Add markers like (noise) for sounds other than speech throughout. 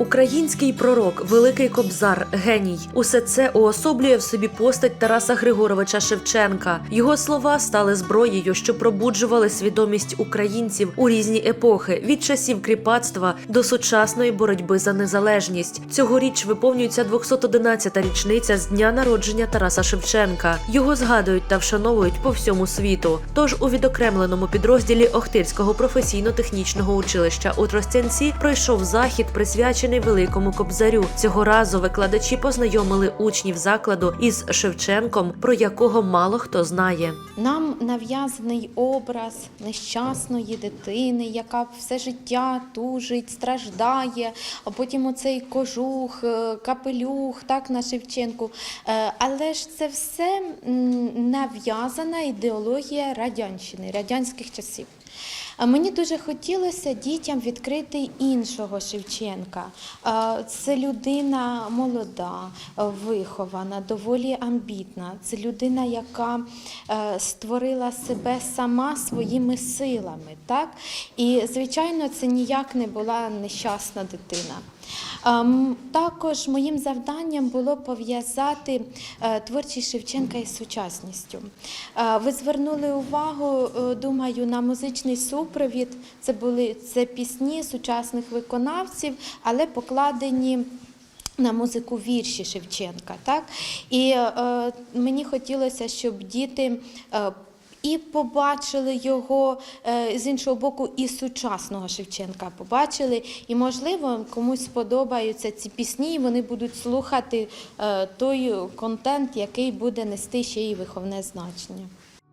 Український пророк, великий кобзар, геній. Усе це уособлює в собі постать Тараса Григоровича Шевченка. Його слова стали зброєю, що пробуджували свідомість українців у різні епохи від часів кріпацтва до сучасної боротьби за незалежність. Цьогоріч виповнюється 211-та річниця з дня народження Тараса Шевченка. Його згадують та вшановують по всьому світу. Тож у відокремленому підрозділі Охтирського професійно-технічного училища у Тростянці пройшов захід, присвячений великому кобзарю. Цього разу викладачі познайомили учнів закладу із Шевченком, про якого мало хто знає. Нам нав'язаний образ нещасної дитини, яка все життя тужить, страждає, а потім оцей кожух, е, капелюх, так на Шевченку. Е, Але ж це все нав'язана ідеологія радянщини, радянських часів. А Мені дуже хотілося дітям відкрити іншого Шевченка. Це людина молода, вихована, доволі амбітна. Це людина, яка е, створила себе сама своїми силами. Так? І, звичайно, це ніяк не була нещасна дитина. Ем, Також моїм завданням було пов'язати е, творчість Шевченка із сучасністю. Е, Ви звернули увагу, е, думаю, на музичний супровід. Це були це пісні сучасних виконавців, але покладені. На музику вірші Шевченка, так і е, мені хотілося, щоб діти е, і побачили його е, з іншого боку, і сучасного Шевченка побачили. І, можливо, комусь сподобаються ці пісні, і вони будуть слухати е, той контент, який буде нести ще й виховне значення.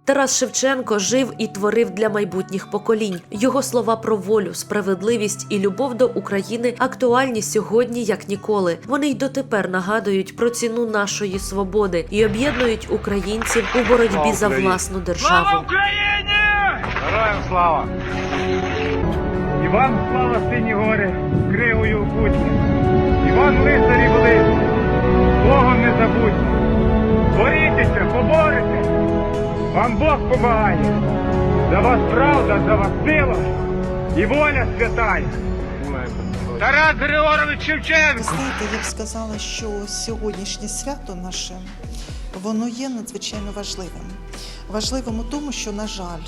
Тарас Шевченко жив і творив для майбутніх поколінь. Його слова про волю, справедливість і любов до України актуальні сьогодні як ніколи. Вони й дотепер нагадують про ціну нашої свободи і об'єднують українців у боротьбі за власну державу. Слава Україні! Героям слава! І вам слава сині гори, кривою окутні. І вам лицарі були, Богом не забудьте. Борітеся, поборете. Вам Бог помагає. За вас правда, за вас сила і воля святая. Тарас Григорович Шевченко! Знаєте, я б сказала, що сьогоднішнє свято наше воно є надзвичайно важливим. Важливим у тому, що, на жаль,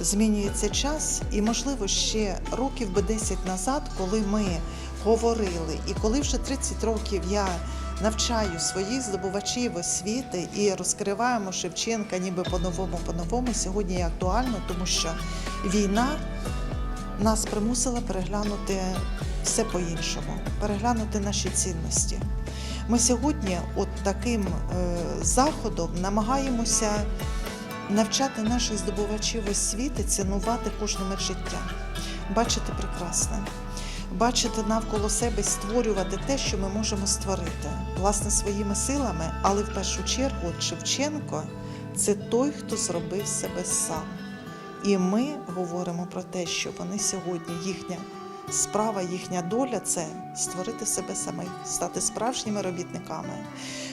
змінюється час, і, можливо, ще років би 10 назад, коли ми говорили, і коли вже 30 років я навчаю своїх здобувачів освіти і розкриваємо Шевченка ніби по-новому, по-новому, сьогодні є актуально, тому що війна нас примусила переглянути все по-іншому, переглянути наші цінності. Ми сьогодні, от таким е, заходом, намагаємося навчати наших здобувачів освіти цінувати кожне життя, бачити прекрасне, бачити навколо себе, створювати те, що ми можемо створити, власне, своїми силами, але в першу чергу Шевченко це той, хто зробив себе сам. І ми говоримо про те, що вони сьогодні, їхня справа, їхня доля це створити себе самих, стати справжніми робітниками,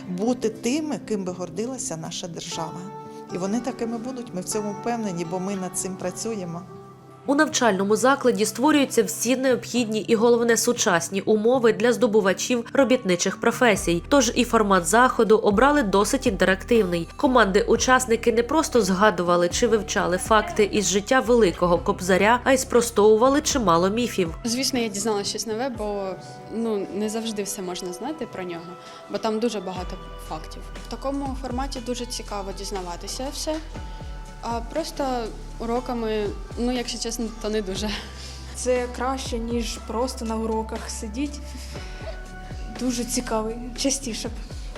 бути тими, ким би гордилася наша держава. І вони такими будуть. Ми в цьому впевнені, бо ми над цим працюємо. У навчальному закладі створюються всі необхідні і головне сучасні умови для здобувачів робітничих професій. Тож і формат заходу обрали досить інтерактивний. Команди-учасники не просто згадували чи вивчали факти із життя великого кобзаря, а й спростовували чимало міфів. Звісно, я дізналася щось нове, бо ну не завжди все можна знати про нього, бо там дуже багато фактів. В такому форматі дуже цікаво дізнаватися все. А просто уроками, ну якщо чесно, то не дуже. Це краще, ніж просто на уроках сидіти. Дуже цікавий. Частіше б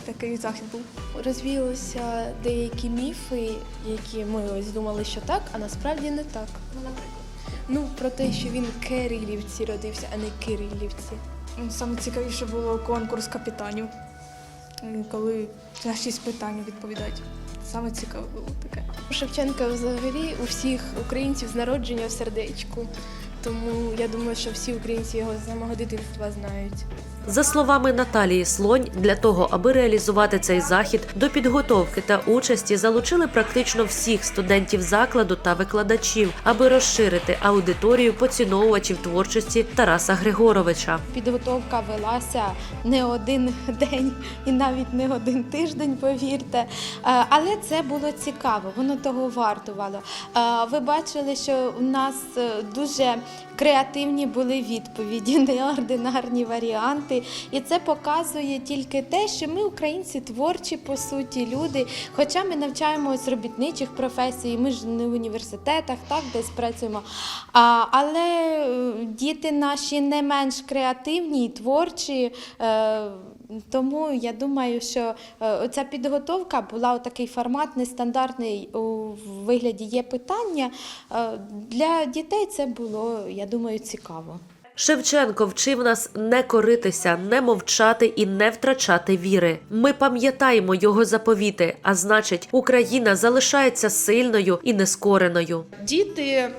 такий захід був. розвіялися деякі міфи, які ми ось думали, що так, а насправді не так. Ну, наприклад. Ну, про те, що він Кирилівці родився, а не Кирилівці. Саме цікавіше було конкурс капітанів, коли на шість питань відповідають. Саме цікаве було таке. Шевченка взагалі у всіх українців з народження в сердечку. Тому я думаю, що всі українці його з самого дитинства знають. За словами Наталії Слонь, для того, аби реалізувати цей захід, до підготовки та участі залучили практично всіх студентів закладу та викладачів, аби розширити аудиторію поціновувачів творчості Тараса Григоровича. Підготовка велася не один день і навіть не один тиждень, повірте. Е, Але це було цікаво, воно того вартувало. Е, Ви бачили, що у нас е, дуже креативні були відповіді, (laughs) неординарні варіанти. І це показує тільки те, що ми, українці, творчі по суті люди. Хоча ми навчаємось робітничих професій, ми ж не в університетах, так десь працюємо. А, але е, діти наші не менш креативні і творчі. Е, тому я думаю, що е, ця підготовка була такий формат нестандартний у вигляді є питання. Е, Для дітей це було, я думаю, цікаво. Шевченко вчив нас не коритися, не мовчати і не втрачати віри. Ми пам'ятаємо його заповіти, а значить, Україна залишається сильною і нескореною. Діти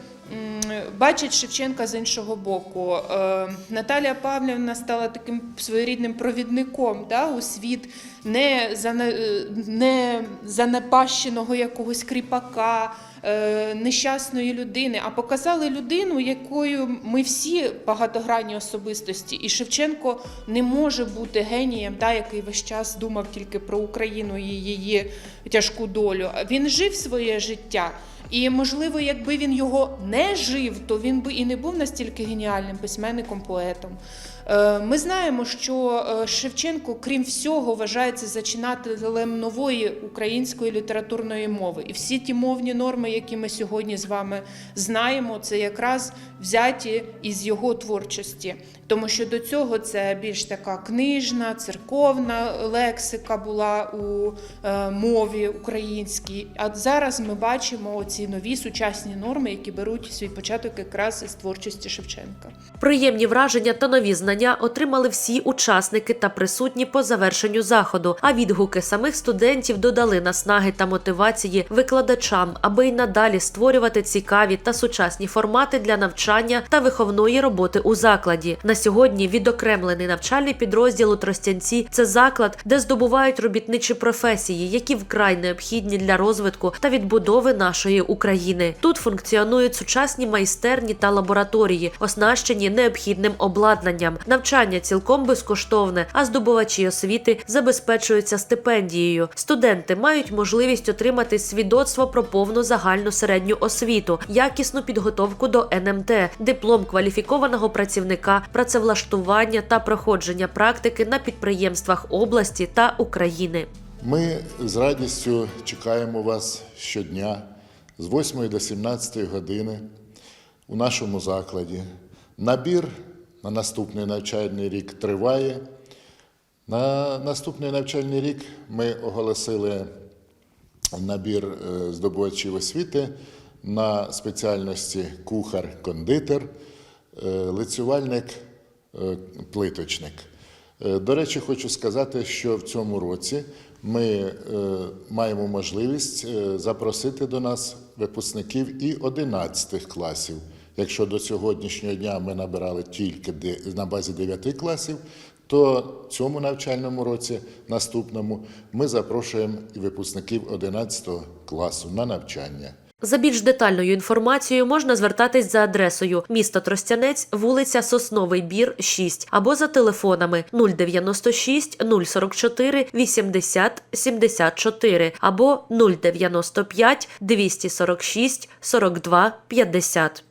м, бачать Шевченка з іншого боку. Е, Наталія Павлівна стала таким своєрідним провідником да, у світ не, е, не занепащеного якогось кріпака, е, нещасної людини, а показали людину, якою ми всі багатогранні особистості. І Шевченко не може бути генієм, да, який весь час думав тільки про Україну і її тяжку долю. Він жив своє життя. І можливо, якби він його не жив, то він би і не був настільки геніальним письменником, поетом. Е, Ми знаємо, що е, Шевченко, крім всього, вважається зачинателем нової української літературної мови. І всі ті мовні норми, які ми сьогодні з вами знаємо, це якраз взяті із його творчості. Тому що до цього це більш така книжна, церковна лексика була у е, мові українській. А зараз ми бачимо ці нові сучасні норми, які беруть свій початок якраз із творчості Шевченка. Приємні враження та нові знання отримали всі учасники та присутні по завершенню заходу. А відгуки самих студентів додали наснаги та мотивації викладачам, аби й надалі створювати цікаві та сучасні формати для навчання та виховної роботи у закладі. На сьогодні відокремлений навчальний підрозділ у Тростянці це заклад, де здобувають робітничі професії, які вкрай необхідні для розвитку та відбудови нашої України. Тут функціонують сучасні майстерні та лабораторії, оснащені необхідним обладнанням. Навчання цілком безкоштовне, а здобувачі освіти забезпечуються стипендією. Студенти мають можливість отримати свідоцтво про повну загальну середню освіту, якісну підготовку до НМТ, диплом кваліфікованого працівника, працевлаштування та проходження практики на підприємствах області та України. Ми з радістю чекаємо вас щодня з 8 до 17 години у нашому закладі. Набір на наступний навчальний рік триває. На наступний навчальний рік ми оголосили набір е, здобувачів освіти на спеціальності кухар-кондитер, е, лицювальник, е, плиточник. До речі, хочу сказати, що в цьому році ми маємо можливість запросити до нас випускників і 11 класів. Якщо до сьогоднішнього дня ми набирали тільки на базі 9 класів, то цьому навчальному році, наступному, ми запрошуємо і випускників 11 класу на навчання. За більш детальною інформацією можна звертатись за адресою місто Тростянець, вулиця Сосновий Бір, 6 або за телефонами 096 044 80 74 або 095 246 42 50.